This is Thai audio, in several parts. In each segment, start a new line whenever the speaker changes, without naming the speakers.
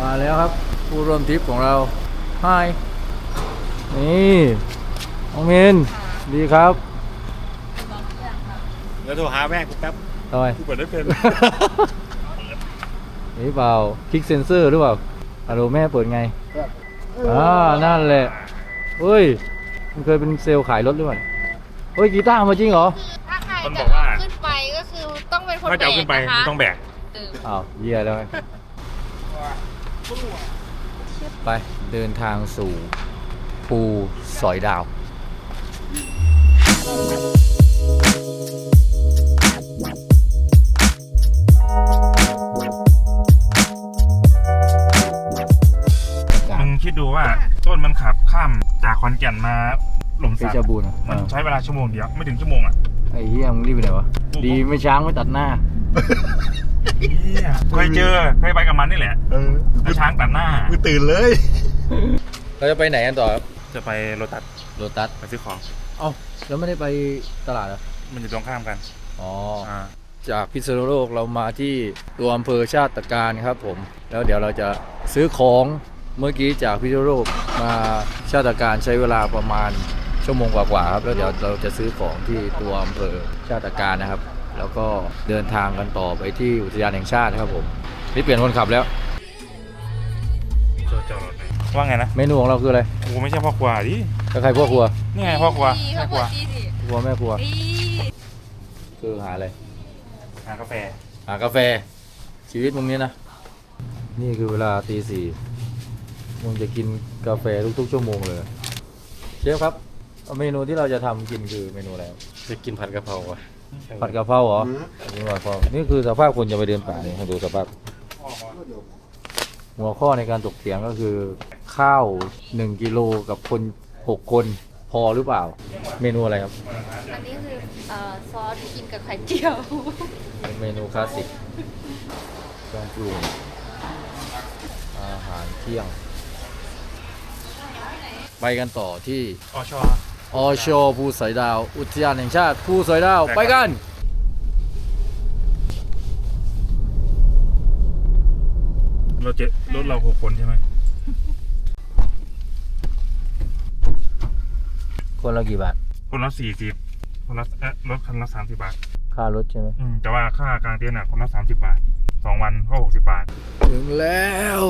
มาแล้วครับ ผู้ร่วมทริปของเราไฮนี่น้องมินดีครับ
แล้วโทรหาแม่กูแป๊บ
ทำไม
กูเปิดได้เป็น
นี่เปล่าคลิกเซนเซอร์หรือเปล่าฮัลโหลแม่เปิดไงอ่านั่นแหละเฮ้ยมันเคยเป็นเซลล์ขายรถหรือเปล่าเฮ้ยกีตาร์มาจริงเหรอ
ถ้าใคร
มันบ
จะ
อกว่า
เอาขึ้นไปก็คือต้องเป็นคน
ถ้าจะเอาขึ้นไป
แบก
มึง
นะคะ
ต้องแบก
เออ
อ้าวเยี่ยแล้ว ไงไปเดินทางสู่ภูสอยดาว
มึงคิดดูว่าต้นมันขับข้ามจากขอนแก่นมาหล่ม
เพ
สัก
ชรบูรณ์อะ
มันใช้เวลาชั่วโมงเดียว ไม่ถึงชั่วโมงอะ
ไอ้เฮียมึงรีบไปไหนวะ
โอ้โห
ดีไม่ช้างไม่ตัดหน้า
เนี่ยเคยเจอเคยไปกับมันนี่แหละ
เออ
แล้วช้างตัดหน้า
กูตื่นเลย
เราจะไปไหนกันต่อครับ
จะไปโรตัส
โรตัส
ไปซื้อของ
เอ้าแล้วไม่ได้ไปตลาดเหรอ
มันอยู่ตรงข้ามกัน
อ๋อ
อ่า
จากพิษณุโลกเรามาที่ตัวอำเภอชาติการครับผม แล้วเดี๋ยวเราจะซื้อของเมื่อกี้จากพิษณุโลกมาชาติการใช้เวลาประมาณชั่วโมงกว่าๆครับแล้วเดี๋ยวเราจะซื้อของที่ตัวอำเภอชาติการนะครับ แล้วก็เดินทางกันต่อไปที่อุทยานแห่งชาตินะครับผมนี่เปลี่ยนคนขับแล้ว
จอดจอดรถไหนว่าไงนะ
เมนูของเราคืออะไร
กูไม่ใช่พ่อครัวดิ
ก็ใครพ่อครัว
นี่ไงพ่อครัว
ดี
แม่
เขา
ครั
เปิ
ว
ดดีสิ
ครัวแม่ครัว
ดี
คือหาอะไร
หากาแฟ
หากาแฟ ชีวิตมึงนี้นะ นี่คือเวลาตีสี่มึงจะกินกาแฟทุกๆชั่วโมงเลย เชฟครับเอาเมนูที่เราจะทำกินคือเมนูอะไรครับ
จะกินผัดกะเพราอะ
ผัดกะเพราเหรอนี่ผัดกะเพรานี่คือสภาพคนจะไปเดินป่านี่ให้ดูสภาพ หัวข้อในการถกเถียงก็คือ ข้าวหนึ่งกิโลกับคนหกคนพอหรือเปล่า เมนูอะไรครับ
อันนี้คือเอ่อซอสกินกับไข่เจียว
เป็นเมนูคลาสสิกเครื่องปรุงอาหารเที่ยง ไปกันต่อที่
อชอ
อชภูสอยดาว อุทยานแห่งชาติภูสอยดาว ไปกัน
เราเจ็ดรถเราหกคนใช่ไหม
คนละกี่บาท
คนละสี่สิบคนละเอ๊ะรถคันละสามสิบบาท
ค่ารถใช่ไหม
อืมแต่ว่าค่ากลางเต็นท์อะคนละสามสิบบาทสองวันก็หกสิบบาท
ถึงแล้ว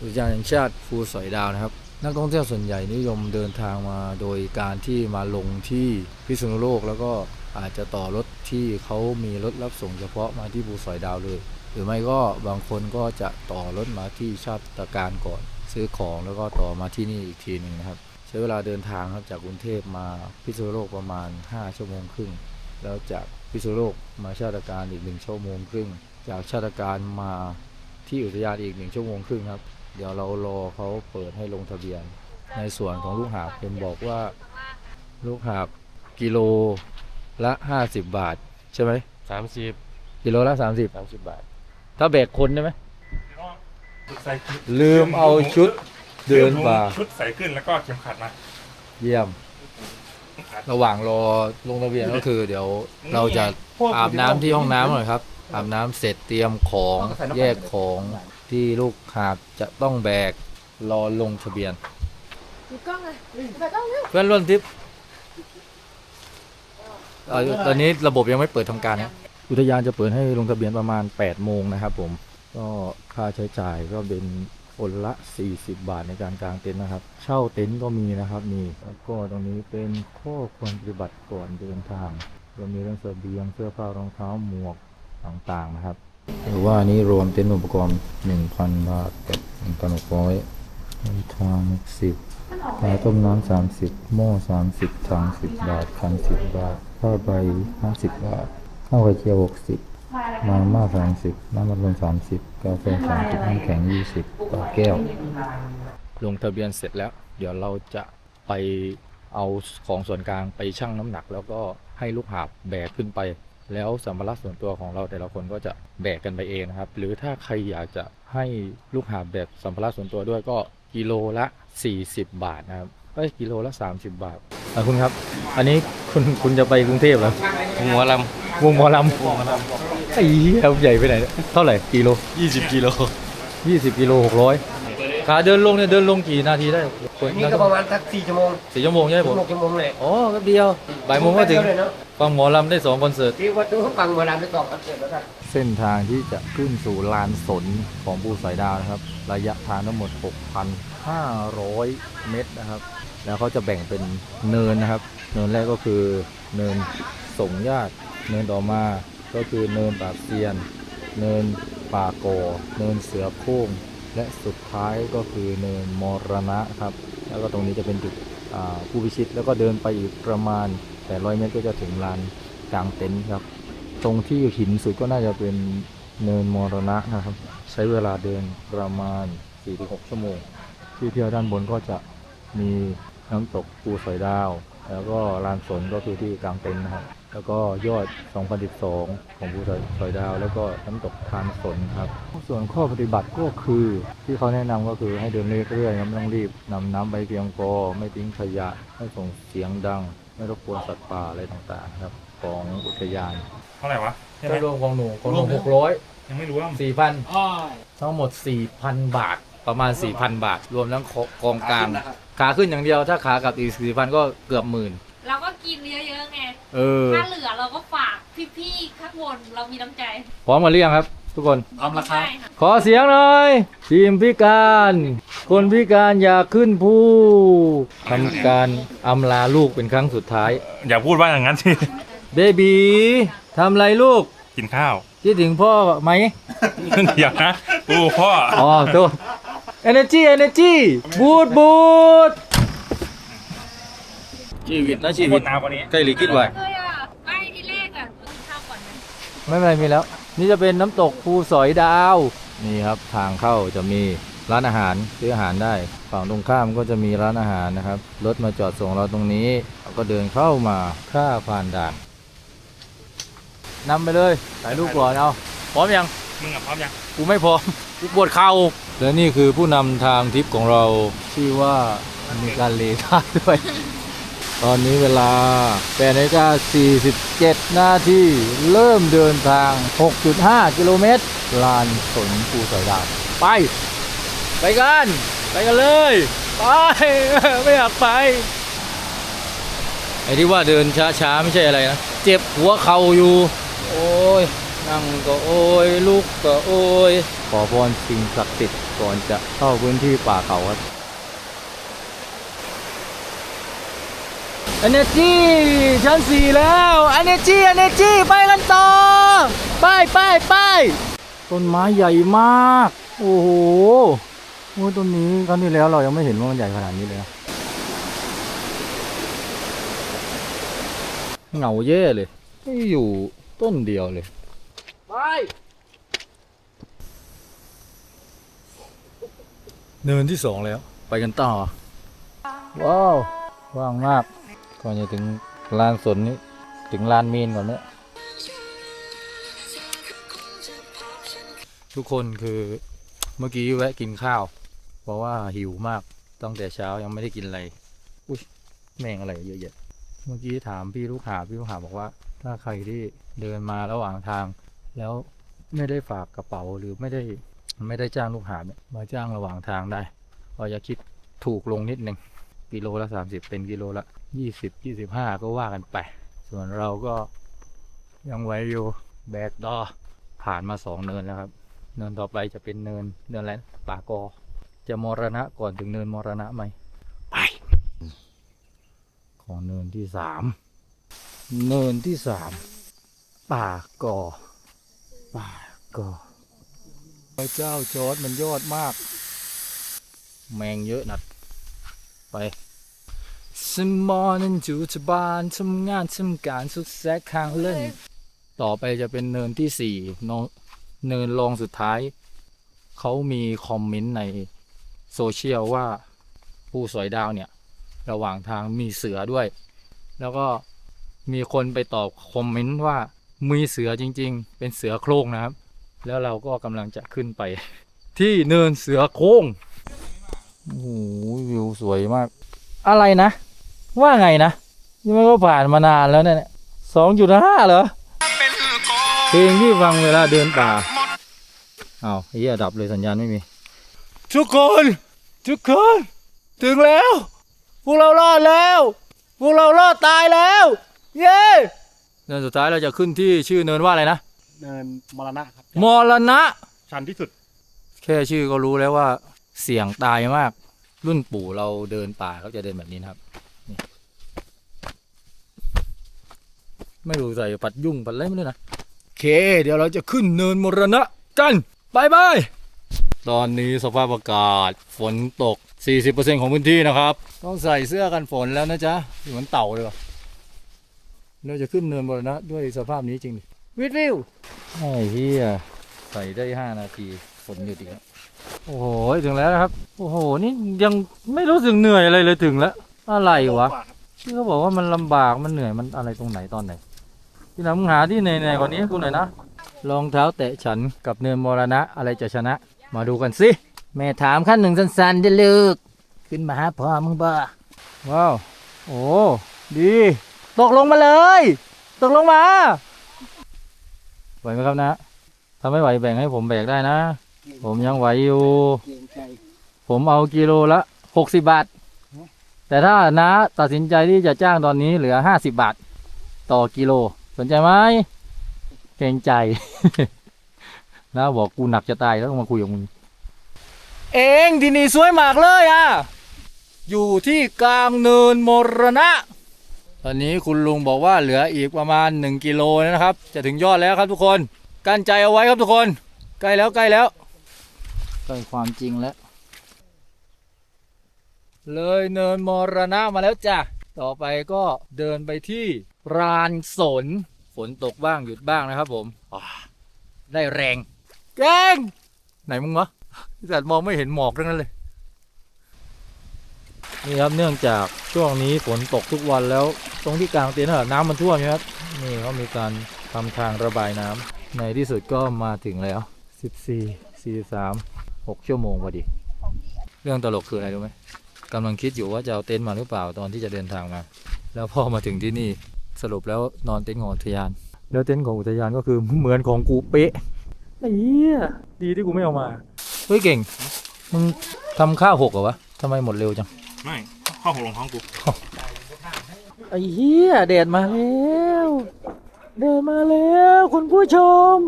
อุทยานแห่งชาติภูสอยดาวนะครับ นักท่องเที่ยวส่วนใหญ่นิยมเดินทางมาโดยการที่มาลงที่พิษณุโลก แล้วก็อาจจะต่อรถที่เขามีรถรับส่งเฉพาะมาที่ภูสอยดาวเลย หรือไม่ก็บางคนก็จะต่อรถมาที่ชาติการก่อน ซื้อของแล้วก็ต่อมาที่นี่อีกทีหนึ่งนะครับ ใช้เวลาเดินทางครับจากกรุงเทพมาพิษณุโลกประมาณ 5 ชั่วโมงครึ่งแล้วจากพิษณุโลกมาชาติการอีกหนึ่งชั่วโมงครึ่ง จากชาติการมาที่อุทยานอีกหนึ่งชั่วโมงครึ่งครับ เดี๋ยวเรารอเขาเปิดให้ลงทะเบียน ในส่วนของลูกหาบเห็นบอกว่าลูกหาบกิโลละ 50 บาท ใช่ไหม
สามสิบ
กิโลละ 30
สามสิบบาท
ถ้าแบกคนได้ไหม
ใส่ชุด
ลืมเอาชุดเดินป่า
ชุดใส่ขึ้นแล้วก็เข็มขัดมา
เยี่ยม ระหว่างรอลงทะเบียนก็คือเดี๋ยวเราจะอาบน้ำที่ห้องน้ำหน่อยครับ อาบน้ำเสร็จเตรียมของแยกของ ที่ลูกหาบจะต้องแบกรอลงทะเบียน
ดูกล้องเลยแบบกล้องเร็ว
เพื่อนร่วมทริปเอ่อตอนนี้ระบบยังไม่เปิดทำการนะอุทยานจะเปิดให้ลงทะเบียนประมาณ 8 โมงนะครับผม ก็ค่าใช้จ่ายก็เป็นคนละ 40 บาทในการกางเต็นท์นะครับ เช่าเต็นท์ก็มีนะครับนี่แล้วก็ตรงนี้เป็นข้อควรปฏิบัติก่อนเดินทางก็มีเรื่องเสบียงเสื้อผ้ารองเท้าหมวกต่างๆนะครับ หรือว่านี้รวมเต็นท์อุปกรณ์1,000บาทกับ1,600มีทางสิบปลาต้มน้ำสามสิบหม้อสามสิบถังสิบบาทคันสิบบาทผ้าใบห้าสิบบาทข้าวไข่เจียวหกสิบมาม่าสามสิบน้ำมันลมสามสิบกาแฟสามสิบน้ำแข็งยี่สิบต่อแก้ว ลงทะเบียนเสร็จแล้ว เดี๋ยวเราจะไปเอาของส่วนกลางไปชั่งน้ำหนัก แล้วก็ให้ลูกหาบแบกขึ้นไป แล้วสัมภาระส่วนตัวของเราแต่ละคนก็จะแบกกันไปเองนะครับ หรือถ้าใครอยากจะให้ลูกหาบแบกสัมภาระส่วนตัวด้วยก็กิโลละ 40 บาทนะครับเอ้ยกิโลละ 30 บาทอะคุณครับ อันนี้คุณคุณจะไปกรุงเทพเหรอ
หัวล
วงหมอลำไอ้เหี้ยใหญ่ไปไหนเนี่ยเท่าไหร่กิโลำ
ยี่สิบกิโล
20 กิโล 600 ขาเดินลงเนี่ยเดินลงกี่นาทีได้
นี่ก็ประมาณสักสี่ชั่วโมง
สี่ชั่วโมงใช่ไหมผ
ชั่ว
ม
โมงชั่วโมงเลย
อ๋อแป๊บเดียวบ่ายโมงก็ถึง
เดียวเลยเนาะ
ฟังหมอลำได้สองคอนเสิร์ต
ที่วัดดูฟังเวลาไปตอบคอนเสิร์ตแล้วกัน
เส้นทางที่จะขึ้นสู่ลานสนของภูสอยดาวนะครับ ระยะทางทั้งหมด 6,500 เมตรนะครับ แล้วเขาจะแบ่งเป็นเนินนะครับ เนินแรกก็คือเนินสงญาติ เนินต่อมาก็คือเนินปากเซียน เนินป่าโกอเนินเสือโคร่ง และสุดท้ายก็คือเนินมรณะครับ แล้วก็ตรงนี้จะเป็นจุดผู้พิชิต แล้วก็เดินไปอีกประมาณ800เมตรก็จะถึงลานกลางเต็นท์ครับ ตรงที่หินสุดก็น่าจะเป็นเนินมรณะนะครับ ใช้เวลาเดินประมาณ 4-6 ชั่วโมง ที่เที่ยวด้านบนก็จะมีน้ำตกปูสอยดาว แล้วก็ลานสนก็คือที่กลางเต็นท์นะครับ แล้วก็ยอด 2012 ของภูสอยสอยดาว แล้วก็น้ำตกทานสนครับ ส่วนข้อปฏิบัติก็คือ ที่เขาแนะนำก็คือให้เดินเรื่อยๆครับไม่ต้องรีบนำน้ำไปเพียงพอไม่ทิ้งขยะ ไม่ส่งเสียงดัง ไม่รบกวนสัตว์ป่าอะไรต่างๆครับของอุทยาน
เท่าไหร่วะใช่ไหม
ถ้ารวมของหนูของหนูหกร้อย
ยังไม่รู้ว่า
สี่พันทั้งหมดสี่พันบาทประมาณสี่พันบาท รวมทั้งกองกลาง ขาขึ้นอย่างเดียวถ้าขากลับอีกสี่พันก็เกือบหมื่น
เราก็กินเยอะๆไง
เออ
ถ้าเหลือเราก็ฝากพี่ๆข้างบนเรามีน้ำใจ
พร้อมกันหรือยังครับ ทุกคน
พร้อมราคา
ขอเสียงหน่อยทีมพิการ คนพิการอยากขึ้นภูทำการอำลาลูกเป็นครั้งสุดท้าย
อย่าพูดว่าอย่างนั้นสิ
เบบีทำไรลูก
กินข้าว
คิดถึงพ่อไหม
เดี๋ยวนะกูพ่อ
อ๋อตัว energy energy บูดบูด ชีวิตนะชี
หม
วิต
ดน้ำกว่านี้
ใกล้หลีคิดไว้
เคยอะไม่ที่แรกอะกินข้าวก่อนนะ
ไม่เป็นไรมีแล้ว นี่จะเป็นน้ำตกภูสอยดาว นี่ครับทางเข้าจะมีร้านอาหารซื้ออาหารได้ ฝั่งตรงข้ามก็จะมีร้านอาหารนะครับ รถมาจอดส่งเราตรงนี้เราก็เดินเข้ามาค่าผ่านด่านนำไปเลยถ่ายรูปก่อนเอาพร้อมยัง
มึงกับพร้อมยัง
กูไม่พร้อมกูปวดเข่าและนี่คือผู้นำทางทริปของเราชื่อว่ามีการเลท่าด้วย ตอนนี้เวลา8นาฬิกา47 นาที เริ่มเดินทาง 6.5 กิโลเมตร ลานสนภูสอยดาว ไป ไปกัน ไปกันเลย ไป ไม่อยากไป ไอ้ที่ว่าเดินช้าๆ ไม่ใช่อะไรนะ เจ็บหัวเข่าอยู่ โอ้ย นั่งก็โอ้ย ลุกก็โอ้ย ขอพรสิ่งศักดิ์สิทธิ์ก่อนจะเข้าพื้นที่ป่าเขาครับ Energy ชั้นสี่แล้ว Energy Energy ไปกันต่อ ไปไปไปต้นไม้ใหญ่มาก โอ้โหโอ้ยต้นนี้ครั้งที่แล้วเรายังไม่เห็นว่ามันใหญ่ขนาดนี้เลยนะเหงาเย่เลยไม่อยู่ต้นเดียวเลย ไป เนินที่สองแล้ว ไปกันต่อ ว้าว ว่างมาก ก่อนจะถึงลานสนนี้ถึงลานมีนก่อนเนี่ยทุกคนคือเมื่อกี้แวะกินข้าว เพราะว่าหิวมากตั้งแต่เช้ายังไม่ได้กินอะไร อุ้ยแม่งอะไรเยอะแยะเมื่อกี้ถามพี่ลูกหาพี่ลูกหาบอกว่า ถ้าใครที่เดินมาระหว่างทาง แล้วไม่ได้ฝากกระเป๋าหรือไม่ได้ไม่ได้จ้างลูกหาเนี่ยมาจ้างระหว่างทางได้ก็จะคิดถูกลงนิดนึงกิโลละสามสิบเป็นกิโลละ ยี่สิบยี่สิบห้าก็ว่ากันไป ส่วนเราก็ยังไหวอยู่แบกดอผ่านมาสองเนินแล้วครับ เนินต่อไปจะเป็นเนินเนินอะไรนะป่ากอ จะมรณะก่อนถึงเนินมรณะไหมไป ของเนินที่สามเนินที่สามป่ากอ ป่ากอพระเจ้าจอร์ดมันยอดมาก แมงเยอะนัดไป สมอนั้นอยู่ที่บ้านทำงานทำการสุดแซกข้างเล่น ต่อไปจะเป็นเนินที่สี่เนินรองสุดท้าย เขามีคอมเมนต์ในโซเชียลว่าผู้สอยดาวเนี่ย ระหว่างทางมีเสือด้วย แล้วก็มีคนไปตอบคอมเมนต์ว่ามีเสือจริง ๆ เป็นเสือโคร่งนะครับ แล้วเราก็กำลังจะขึ้นไป ที่เนินเสือโคร่งโอ้โหวิวสวยมาก อะไรนะ ว่าไงนะยังไม่ก็ผ่านมานานแล้วเนี่ยสองจุดห้าเหรอเพลงที่ฟังเวลาเดินป่าอ้าวไอ้เหี้ยดับเลยสัญญาณไม่มี ทุกคน ทุกคน ถึงแล้ว พวกเรารอดแล้ว พวกเรารอดตายแล้ว เย้เนินสุดท้ายเราจะขึ้นที่ชื่อเนินว่าอะไรนะ
เนินมรณะครับ
มรณะ
ชันที่สุด
แค่ชื่อก็รู้แล้วว่าเสี่ยงตายมาก รุ่นปู่เราเดินป่าเขาจะเดินแบบนี้นะครับ ไม่รู้ใส่ปัดยุ่งปัดอะไรไม่รู้นะโอเค เดี๋ยวเราจะขึ้นเนินมรณะกันบายบายตอนนี้สภาพอากาศฝนตก 40%ของพื้นที่นะครับ ต้องใส่เสื้อกันฝนแล้วนะจ๊ะเหมือนเต่าเลยว่ะเราจะขึ้นเนินมรณะด้วยสภาพนี้จริงดิวิดวิวไอ้เหี้ยใส่ได้ 5 นาทีฝนหยุดอีกแล้วโอ้โหถึงแล้วนะครับ โอ้โห นี่ยังไม่รู้สึกเหนื่อยอะไรเลยถึงแล้ว อะไรวะที่เขาบอกว่ามันลำบากมันเหนื่อยมันอะไรตรงไหนตอนไหน ที่ไหนมึงหาที่เหนื่อยๆกว่านี้กูหน่อยนะรองเท้าแตะฉันกับเนินมรณะอะไรจะชนะ มาดูกันสิแม่ถามขั้นหนึ่งสั้นๆจะเลิกขึ้นมาหาพ่อมึงบ้าว้าวโอ้ดี ตกลงมาเลย ตกลงมาไหวไหมครับนะถ้าไม่ไหวแบ่งให้ผมแบกได้นะ ผมยังไหวอยู่ ผมเอากิโลละหกสิบาท แต่ถ้านะตัดสินใจที่จะจ้างตอนนี้เหลือห้าสิบาท ต่อกิโล สนใจไหมเกรงใจนะบอกกูหนักจะตายแล้วต้องมาคุยกับมึงเองที่นี่สวยมากเลยอะ อยู่ที่กลางเนินมรณะ ตอนนี้คุณลุงบอกว่าเหลืออีกประมาณ 1 กิโลนะครับ จะถึงยอดแล้วครับทุกคน กั้นใจเอาไว้ครับทุกคน ใกล้แล้วใกล้แล้วใกล้ความจริงแล้ว เลยเนินมรณะมาแล้วจ้ะ ต่อไปก็เดินไปที่ รานสน ฝนตกบ้างหยุดบ้างนะครับผมอ่าได้แรงแกงไหนมึงวะแต่มองไม่เห็นหมอกทั้งนั้นเลย นี่ครับเนื่องจากช่วงนี้ฝนตกทุกวันแล้ว ตรงที่กลางเต็นท์อะน้ำมันท่วมใช่ไหมครับนี่เขามีการทำทางระบายน้ำในที่สุดก็มาถึงแล้ว 14 43 6 ชั่วโมงพอดี เรื่องตลกคืออะไรรู้ไหมกำลังคิดอยู่ว่าจะเอาเต็นท์มาหรือเปล่าตอนที่จะเดินทางมา แล้วพอมาถึงที่นี่ สรุปแล้วนอนเต็นท์ของอุทยาน แล้วเต็นท์ของอุทยานก็คือเหมือนของกูเป๊ะไอ้เหี้ยดีที่กูไม่เอามา เฮ้ยเก่ง มึงทำข้าวหกเหรอวะทำไมหมดเร็วจัง
ไม่ข้อหกลงท้องกู
ไอ้เหี้ยแดดมาแล้วแดดมาแล้วคุณผู้ชม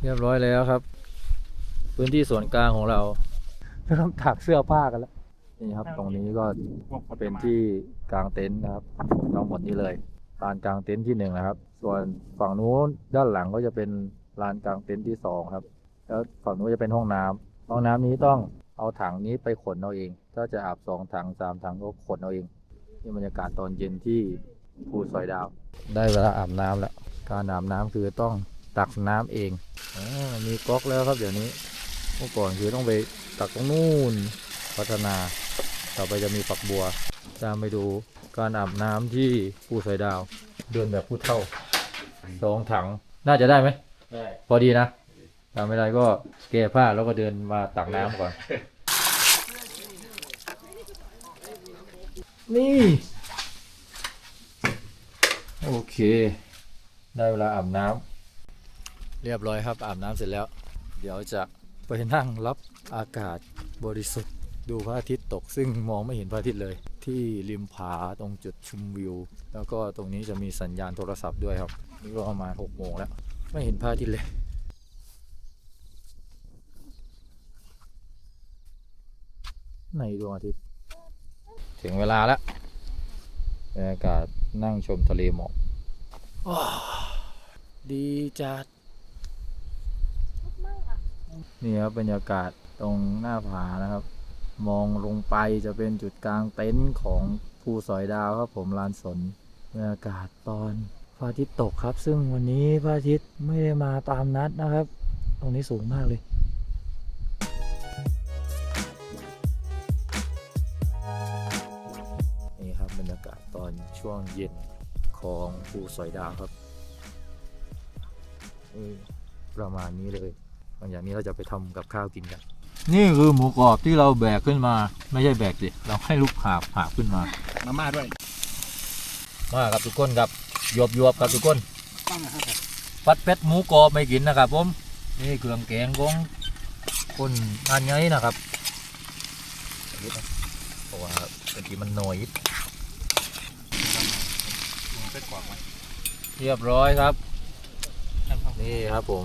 เรียบร้อยแล้วครับ พื้นที่ส่วนกลางของเราเริ่มถักเสื้อผ้ากันแล้วนี่ครับ ตรงนี้ก็เป็นที่ กลางเต็นท์นะครับทั้งหมดนี้เลยลานกลางเต็นท์ที่หนึ่งนะครับ ส่วนฝั่งนู้นด้านหลังก็จะเป็นลานกลางเต็นท์ที่สองครับ แล้วฝั่งนู้นจะเป็นห้องน้ำห้องน้ำนี้ต้องเอาถังนี้ไปขนเอาเอง ถ้าจะอาบสองถังสามถังก็ขนเอาเองนี่บรรยากาศตอนเย็นที่ภูสอยดาว ได้เวลาอาบน้ำแล้ว การอาบน้ำคือต้องตักน้ำเองอามีก๊อกแล้วครับเดี๋ยวนี้ เมื่อก่อนคือต้องไปตักตรงนู่น พัฒนา ต่อไปจะมีฝักบัว ตามไปดูการอาบน้ำที่ภูสอยดาว เดินแบบผู้เท่าสองถัง น่าจะได้ไหม ได้พอดีนะทำไม่ได้ก็แก้ผ้าแล้วก็เดินมาตักน้ำก่อน นี่ โอเค ได้เวลาอาบน้ำเรียบร้อยครับ อาบน้ำเสร็จแล้ว เดี๋ยวจะไปนั่งรับอากาศบริสุทธิ์ดูพระอาทิตย์ตกซึ่งมองไม่เห็นพระอาทิตย์เลย ที่ริมผาตรงจุดชมวิว แล้วก็ตรงนี้จะมีสัญญาณโทรศัพท์ด้วยครับนี่ก็ประมาณหกโมงแล้ว ไม่เห็นพระอาทิตย์เลยในดวงอาทิตย์ ถึงเวลาแล้วบรรยากาศนั่งชมทะเลหมอกว้าวดีจัดนี่ครับบรรยากาศตรงหน้าผานะครับ มองลงไปจะเป็นจุดกลางเต็นท์ของภูสอยดาวครับผมลานสนบรรยากาศตอนพระอาทิตย์ตกครับ ซึ่งวันนี้พระอาทิตย์ไม่ได้มาตามนัดนะครับ ตรงนี้สูงมากเลยนี่ครับบรรยากาศตอนช่วงเย็นของภูสอยดาวครับประมาณนี้เลยหลังจากนี้เราจะไปทำกับข้าวกินกัน นี่คือหมูกรอบที่เราแบกขึ้นมา ไม่ใช่แบกสิเราให้ลูกหาบหาบขึ้นมา
มาม่าด้วย
มาครับทุกคนครับยวบยวบครับทุกคนปัดเป็ดหมูกรอบไม่กินนะครับผมนี่เครื่องแกงของคนงานไงนะครับเพราะว่าบางทีมันหน่อยเรียบร้อยครับ นี่ครับผม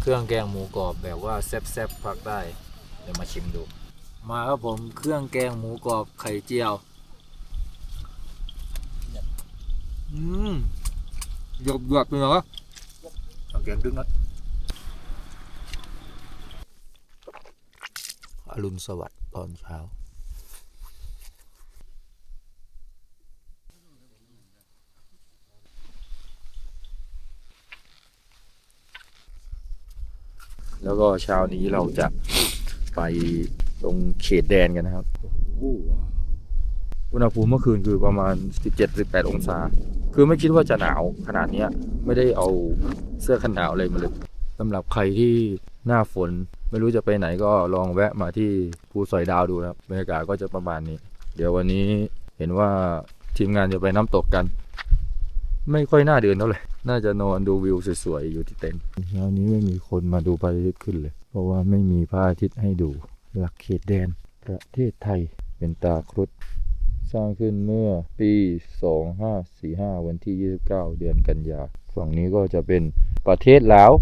เครื่องแกงหมูกรอบแบบว่าแซ่บๆพักได้เดี๋ยวมาชิมดู มาครับผมเครื่องแกงหมูกรอบไข่เจียว อืมหยบหยบๆเลยเหรอเอาแกงดึงนะอรุณสวัสดิ์ตอนเช้า แล้วก็เช้านี้เราจะไปตรงเขตแดนกันนะครับอุณหภูมิเมื่อคืนคือประมาณ 17-18 องศา คือไม่คิดว่าจะหนาวขนาดเนี้ยไม่ได้เอาเสื้อกันหนาวอะไรมาเลยสำหรับใครที่หน้าฝนไม่รู้จะไปไหนก็ลองแวะมาที่ภูสอยดาวดูนะครับบรรยากาศก็จะประมาณนี้ เดี๋ยววันนี้เห็นว่าทีมงานจะไปน้ำตกกัน ไม่ค่อยน่าเดินเท่าไหร่ น่าจะนอนดูวิวสวยๆอยู่ที่เต็นท์เช้านี้ไม่มีคนมาดูพระอาทิตย์ขึ้นเลย เพราะว่าไม่มีพระอาทิตย์ให้ดู หลักเขตแดน ประเทศไทยเป็นตาครุฑสร้างขึ้นเมื่อปี 2545 วันที่ 29 เดือนกันยา ฝั่งนี้ก็จะเป็นประเทศลาว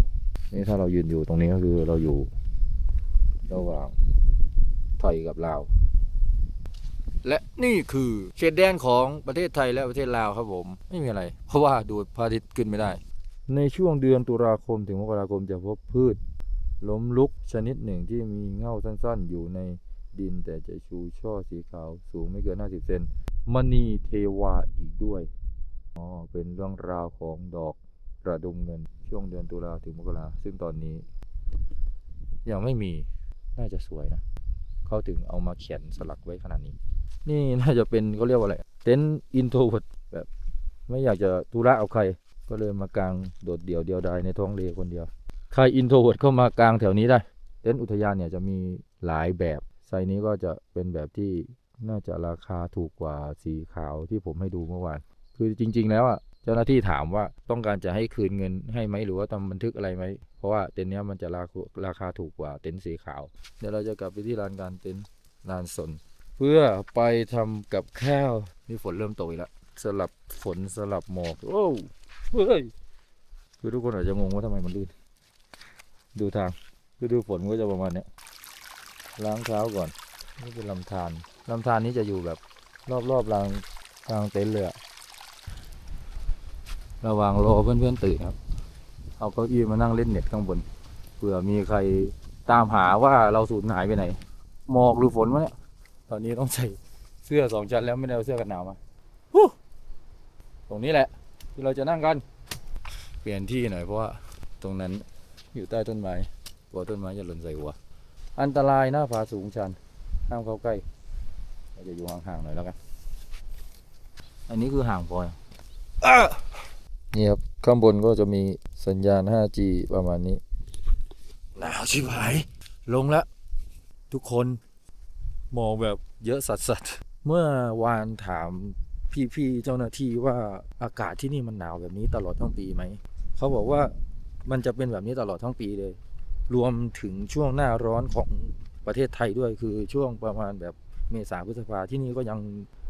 นี่ถ้าเรายืนอยู่ตรงนี้ก็คือเราอยู่ ระหว่างไทยกับลาว และนี่คือเขตแดนของประเทศไทยและประเทศลาวครับผม ไม่มีอะไร เพราะว่าดูพระอาทิตย์ขึ้นไม่ได้ ในช่วงเดือนตุลาคมถึงมกราคมจะพบพืช ล้มลุกชนิดหนึ่งที่มีเง่าสั้นๆ อยู่ในดินแต่จะชูช่อสีขาวสูงไม่เกิน 50 เซนมณีเทวาอีกด้วย อ๋อ เป็นเรื่องราวของดอกกระดุมเงิน ช่วงเดือนตุลาถึงมกราซึ่งตอนนี้ ยังไม่มี น่าจะสวยนะ เขาถึงเอามาเขียนสลักไว้ขนาดนี้ นี่น่าจะเป็นเขาเรียกว่าอะไร เต็นท์อินโทรเวิร์ดแบบ ไม่อยากจะทุระเอาใคร ก็เลยมากางโดดเดี่ยวเดียวดายในท้องเลคนเดียว ใครอินโทรเวิร์ดเข้ามากางแถวนี้ได้ เต็นท์อุทยานเนี่ยจะมีหลายแบบไซส์นี้ก็จะเป็นแบบที่น่าจะราคาถูกกว่าสีขาวที่ผมให้ดูเมื่อวาน คือจริง ๆ แล้วอะเจ้าหน้าที่ถามว่าต้องการจะให้คืนเงินให้ไหมหรือว่าทำบันทึกอะไรไหม เพราะว่าเต็นท์เนี้ยมันจะราคาราคาถูกกว่าเต็นท์สีขาว เดี๋ยวเราจะกลับไปที่ลานการเต็นท์ลานสน เพื่อไปทำกับข้าวนี่ฝนเริ่มตกอีกแล้วสลับฝนสลับหมอกโอ้วเฮ้ยคือทุกคนอาจจะงงว่าทำไมมันลื่น ดูทางคือดูฝนก็จะประมาณเนี้ยล้างเท้าก่อนนี่เป็นลำธารลำธารนี้จะอยู่แบบรอบๆรางรางเต็นท์เลยอะระหว่างรอเพื่อนๆตื่นครับ เอาเก้าอี้มานั่งเล่นเน็ตข้างบนเผื่อมีใครตามหาว่าเราสูญหายไปไหนหมอกหรือฝนวะเนี่ย ตอนนี้ต้องใส่เสื้อสองชั้นแล้วไม่ได้เอาเสื้อกันหนาวมาฮู้ตรงนี้แหละ ที่เราจะนั่งกัน เปลี่ยนที่หน่อยเพราะว่าตรงนั้นอยู่ใต้ต้นไม้กลัวต้นไม้จะหล่นใส่หัว อันตรายหน้าผาสูงชันห้ามเข้าใกล้เราจะอยู่ห่างๆหน่อยแล้วกัน อันนี้คือห่างพออะนี่ครับข้างบนก็จะมีสัญญาณ 5G ประมาณนี้ หนาวชิบหาย ลงแล้ว ทุกคน มองแบบเยอะสัสสัสๆเมื่อวานถามพี่ๆเจ้าหน้าที่ว่าอากาศที่นี่มันหนาวแบบนี้ตลอดทั้งปีไหม เขาบอกว่ามันจะเป็นแบบนี้ตลอดทั้งปีเลย รวมถึงช่วงหน้าร้อนของประเทศไทยด้วยคือช่วงประมาณแบบเมษาพฤษภาที่นี่ก็ยัง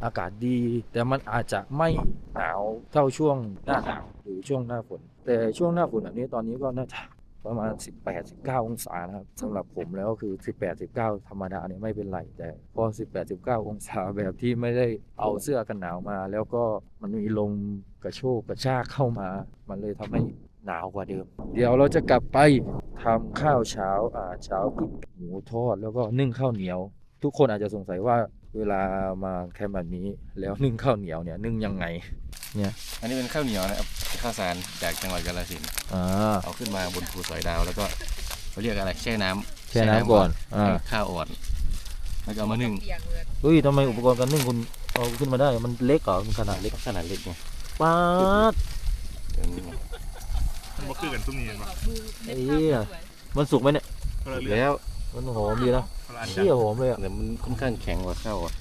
อากาศดี แต่มันอาจจะไม่หนาวเท่าช่วงหน้าหนาวหรือช่วงหน้าฝน แต่ช่วงหน้าฝนแบบนี้ตอนนี้ก็น่าจะ ประมาณ 18 19 องศานะครับสำหรับผมแล้วก็คือ 18 19 ธรรมดาเนี่ยไม่เป็นไร แต่พอ 18 19 องศาแบบที่ไม่ได้เอาเสื้อกันหนาวมา แล้วก็มันมีลมกระโชกกระชากเข้ามา มันเลยทำให้หนาวกว่าเดิม เดี๋ยวเราจะกลับไปทำข้าวเช้าอ่าเช้ากินหมูทอดแล้วก็นึ่งข้าวเหนียว ทุกคนอาจจะสงสัยว่า เวลามาแคมป์แบบนี้แล้วนึ่งข้าวเหนียวเนี่ยนึ่งยังไง
อันนี้เป็นข้าวเหนียวนะครับข้าวสารจากจังหวัดกาฬสินธุ์
อ่า
เอาขึ้นมาบนภูสอยดาวแล้วก็เขาเรียกอะไรแช่น้ำ
แช่น้ำก่อนอ่า
ให้ข้าวอ่อน แล้วก็เอามานึ่ง
เปียกเลย
เฮ้ยทำไมอุปกรณ์การนึ่งคุณเอาขึ้นมาได้มันเล็กเหรอมันขนาดเล็ก
ขนาดเล็กไง
ป๊าด
เดี๋ยวนี้
มันบ่คือกันซุ้มนี้เห็นปะ
ไอ้เหี้ยมันสุกไหมเนี่ย
คนละเรื่อง
แล้ว
มันหอมดีนะ
คนละอันกัน
เชี่ยหอมเลยอะ
แต่มันค่อนข้างแข็งกว่าข้าวอะ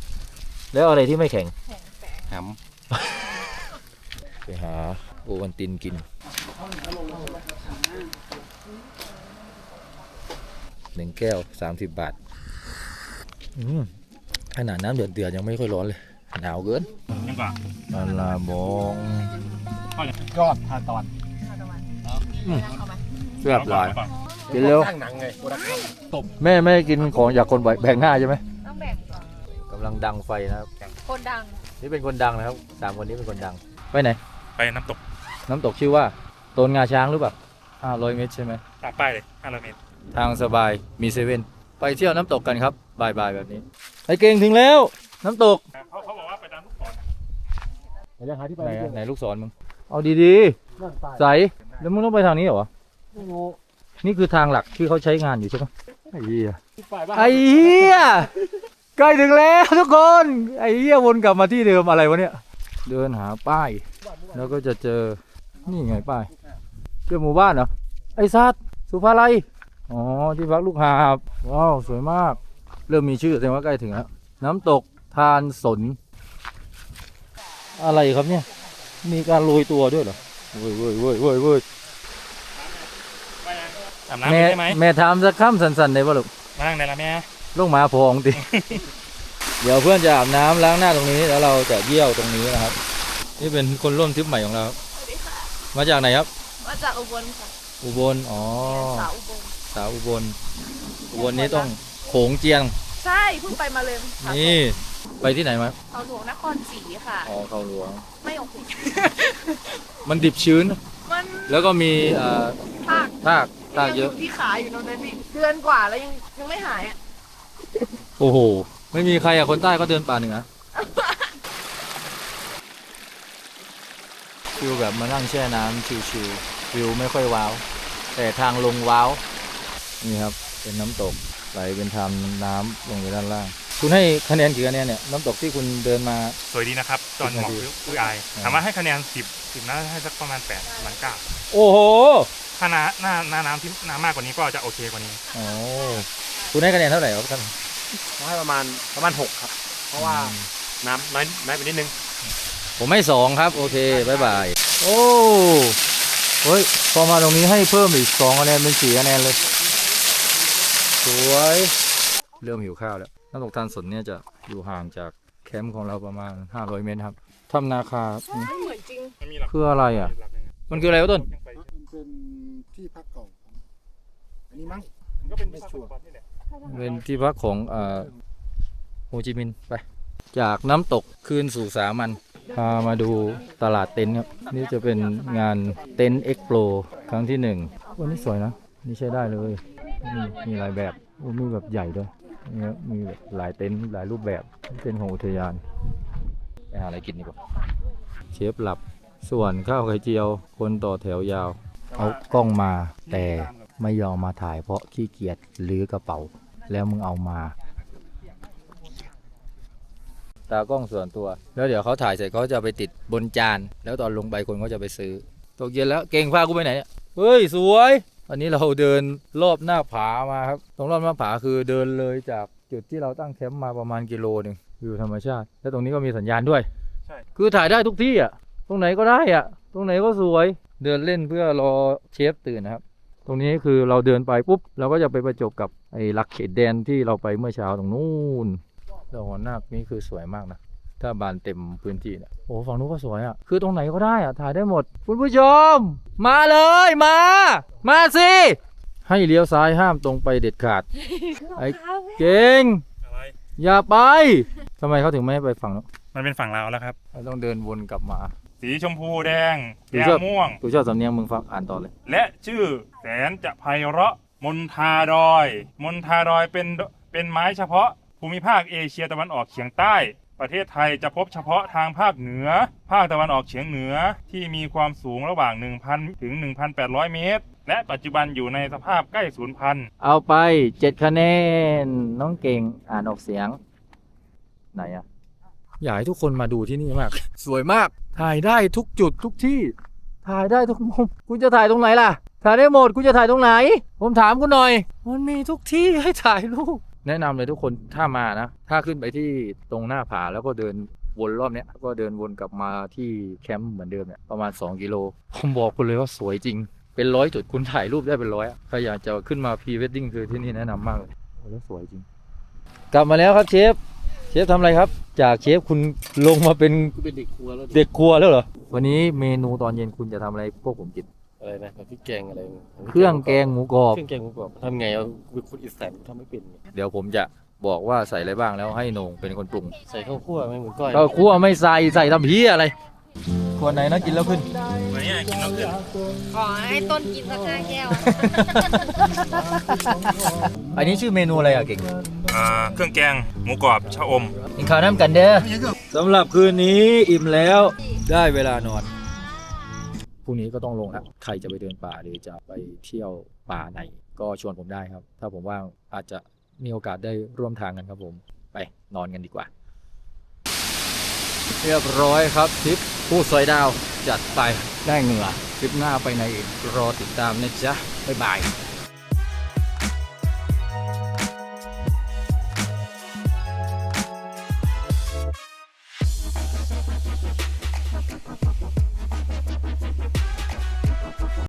แล้วอะไรที่ไม่แข็ง
ห
ไปหาโอวันตินกินหนึ่งแก้ว30บาทอืมขนาดน้ำเดือดเดือดๆยังไม่ค่อยร้อนเลย หนาวเกิน
ยังกว่า
อัลลาบอง
ยอดทานตะวัน
เสียบหลายกิน เร็ว
สร้างหนังไงโปรดักชั่น
แม่ไม่กินของจากคนแบ่งหน้าใช่ไหม
ต้องแบ่งก่อน
กำลังดังไฟนะครับ
คนดัง
นี่เป็นคนดังนะครับสามคนนี้เป็นคนดัง ไปไหน
ไปน้ำตก
น้ำตกชื่อว่าโตนงาช้างหรือเปล่า500เมตรใช่ไหม
ตามป้ายเลย500เมตร
ทางสบายมีเซเว่นไปเที่ยวน้ำตกกันครับบายบายแบบนี้ไอเก่งถึงแล้ว น้ำตก
เขาเขาบอกว่าไปตามลูกศร
เดี๋ยวจะหาที่ไป
ไหน
เรื่
อะ
อย
ไหนลูกศรมึง เอาดีๆ
นั่งตาย
ใสแล้วมึงต้องไปทางนี้เหรอ
ไม่รู้
นี่คือทางหลักที่เขาใช้งานอยู่ใช่ไหมไอ้เหี้ย
ฝ่ายบ้าน
ไอ้เหี้ยใกล้ถึงแล้วทุกคนไอ้เหี้ยวนกลับมาที่เดิมอะไรวะเนี่ย เดินหาป้าย แล้วก็จะเจอนี่ไงป้ายเจอหมู่บ้านเหรอไอ้ซัดสุภาลัยอ๋อที่พักลูกหาบว้าวสวยมาก เริ่มมีชื่อแสดงว่าใกล้ถึงแล้วน้ำตกทานสน อะไรครับเนี่ย มีการโรยตัวด้วยเหรอเว้ยเว้ยเว้ยเว้ยเว้ย
อาบน้ำ
แม่
ได้ไหม
แม่ถามสักคำสันๆได้ป่ะลูก
มานั่งได้ละแม่
ลูกหมาพองติ เดี๋ยวเพื่อนจะอาบน้ำล้างหน้าตรงนี้แล้วเราจะเยี่ยวตรงนี้นะครับ นี่เป็นคนร่วมทริปใหม่ของเราครับมาจากไหนครับ
มาจากอุบลค่ะ
อุบลอ๋อ
สาวอุบล
สาวอุบลอุบลนี้ต้องโขงเจียง
ใช่เพิ่งไปมาเลยค่ะ
นี่ไปที่ไหนมา
เขาหลวงนครศรีค่ะ
อ๋อเขาหลวง
ไม่โอเค
มันดิบชื้น
มัน
แล้วก็มีเอ่อ
ภาค
ทาก ทากเยอะ
งที่ขาอยู่ตรงนั้นนี่เดือนกว่าแล้วยังยังไม่หายอะ
โอ้โห ไม่มีใครอะคนใต้ก็เดินป่าเหนือฟิลแบบมานั่งแช่น้ำชิวๆฟิลไม่ค่อยว้าว แต่ทางลงว้าว นี่ครับ เป็นน้ำตกไหลเป็นทางน้ำลงไปด้านล่าง คุณให้คะแนนกี่คะแนนเนี่ยน้ำตกที่คุณเดินมา
สวยดีนะครับจอนเหมาะกับอุ้ยอาย
อ่า
ถามว่าให้คะแนน10 10น่าจะให้สักประมาณ8ประมาณ9
โอ้โห
ถ้าน้าหน้าหน้าน้ำที่น้ำมากกว่านี้ก็จะโอเคกว่านี้
โอ้คุณให้คะแนนเท่าไหร่ครับท่าน
ให้ประมาณประมาณหกครับ เพราะว่าน้ำน้อยน้อยไปนิดนึง
ผมให้สองครับ โอเคบายบายโอ้เฮ้ยพอมาตรงนี้ให้เพิ่มอีกสองคะแนนเป็นสี่คะแนนเลย สวย เริ่มหิวข้าวแล้วน้ำตกทานสนเนี่ยจะอยู่ห่างจากแคมป์ของเราประมาณ 500 เมตรครับทำนาคาอืม
ไม่เหมือนจริง
ไม่มีหลัก
คืออะไรอะ มันคืออะไรวะต้น
มันเป็น ที่พักเก่าของอันนี้มั้งมัน
ก็เป็น
ไม่ชัวร์
นี่แหละ
เป็นที่พักของเอ่อโฮจิมินห์ไป จากน้ำตกคืนสู่สามัญพามาดูตลาดเต็นท์ครับ นี่จะเป็นงานเต็นท์เอ็กโปรครั้งที่หนึ่งวันนี้สวยนะ นี่ใช้ได้เลยนี่มีหลายแบบโอ้มีแบบใหญ่ด้วยนี่ครับมีแบบหลายเต็นท์หลายรูปแบบเป็นของอุทยานไปหาอะไรกินดีกว่าเชฟหลับส่วนข้าวไข่เจียว คนต่อแถวยาว เอากล้องมาแต่ไม่ยอมมาถ่ายเพราะขี้เกียจหรือกระเป๋า แล้วมึงเอามา ตากล้องส่วนตัว แล้วเดี๋ยวเขาถ่ายเสร็จเขาจะไปติดบนจาน แล้วตอนลงไปคนเขาจะไปซื้อตกเย็นแล้วเก่งพากูไปไหนเนี่ยเฮ้ยสวยอันนี้เราเดินรอบหน้าผามาครับ ตรงรอบหน้าผาคือเดินเลยจากจุดที่เราตั้งแคมป์มาประมาณกิโลหนึ่งวิวธรรมชาติ แล้วตรงนี้ก็มีสัญญาณด้วย
ใช่
คือถ่ายได้ทุกที่อะ ตรงไหนก็ได้อะ ตรงไหนก็สวย เดินเล่นเพื่อรอเชฟตื่นนะครับ ตรงนี้คือเราเดินไปปุ๊บเราก็จะไปประจบกับไอ้หลักเขตแดนที่เราไปเมื่อเช้าตรงนู้นดอกหัวนาคนี่คือสวยมากนะถ้าบานเต็มพื้นที่เนี่ยโอ้ฝั่งนู้นก็สวยอะ คือตรงไหนก็ได้อะถ่ายได้หมด คุณผู้ชม มาเลยมา มาสิ ให้เลี้ยวซ้ายห้ามตรงไปเด็ดขาด ไอ้เก่ง
อะไร
อย่าไปทำไมเขาถึงไม่ให้ไปฝั่งนู้น
มันเป็นฝั่งลาวแล้วครับ
เราต้องเดินวนกลับมา
สีชมพูแดง
สี
แก้
ช
ว
ม
ม่วง
กูชอบสำเนียงมึงฟังอ่านต่อเลย
และชื่อแสนจะไพเราะมนทาดอยมนทาดอยเป็นเป็นไม้เฉพาะภูมิภาคเอเชียตะวันออกเฉียงใต้ ประเทศไทยจะพบเฉพาะทางภาคเหนือ ภาคตะวันออกเฉียงเหนือที่มีความสูงระหว่าง 1,000 ถึง 1,800 เมตร และปัจจุบันอยู่ในสภาพใกล้สูญพันธุ์
เอาไปเจ็ดคะแนน น้องเก่งอ่านออกเสียง ไหนอะ อยากให้ทุกคนมาดูที่นี่มาก สวยมาก ถ่ายได้ทุกจุดทุกที่ ถ่ายได้ทุกมุมคุณจะถ่ายตรงไหนล่ะ ถ่ายได้หมดคุณจะถ่ายตรงไหน ผมถามคุณหน่อย มันมีทุกที่ให้ถ่ายรูปแนะนำเลยทุกคนถ้ามานะ ถ้าขึ้นไปที่ตรงหน้าผาแล้วก็เดินวนรอบเนี้ยก็เดินวนกลับมาที่แคมป์เหมือนเดิมเนี่ยประมาณ 2 กิโล ผมบอกคุณเลยว่าสวยจริง เป็นร้อยจุดคุณถ่ายรูปได้เป็นร้อยอะใครอยากจะขึ้นมาพรีเวดดิ้งคือที่นี่แนะนำมากเลยโอ้แล้วสวยจริง กลับมาแล้วครับเชฟ เชฟทำอะไรครับ จากเชฟคุณลงมาเป็น
กูเป็นเด็กครัวแล้ว
เด็กครัวแล้วเหรอ วันนี้เมนูตอนเย็นคุณจะทำอะไรพวกผมกิน
อะไรนะแบบพริกแกงอะไร
เครื่องแกงหมูกรอบ
เครื่องแกงหมูกรอบทำไงเอาเป็นคนอีสานทำไม่เป็น
เดี๋ยวผมจะบอกว่าใส่อะไรบ้างแล้วให้โหนงเป็นคนปรุง
ใส่ข้าวคั่วไม่เหมือนก้อย
ก็คั่วไม่ใส่ใส่ทำพียอะไรขวดไหนนะกินแล้วขึ้น
วันนี้กินน้ำเกลือ
ขอให้ต้นกินสักห้าแก้ว
อันนี้ชื่อเมนูอะไรอะเก่ง
อ่า เครื่องแกง หมูกรอบชะอม
กินข้าวน้ำกันเด้อสำหรับคืนนี้อิ่มแล้วได้เวลานอนพรุ่งนี้ก็ต้องลงแล้วใครจะไปเดินป่าหรือจะไปเที่ยวป่าไหน ก็ชวนผมได้ครับ ถ้าผมว่างอาจจะมีโอกาสได้ร่วมทางกันครับผม ไปนอนกันดีกว่า เรียบร้อยครับทริปผู้สอยดาวจัดไปได้เหงื่อทริปหน้าไปไหนอีกรอติดตามนะจ๊ะบ๊ายบาย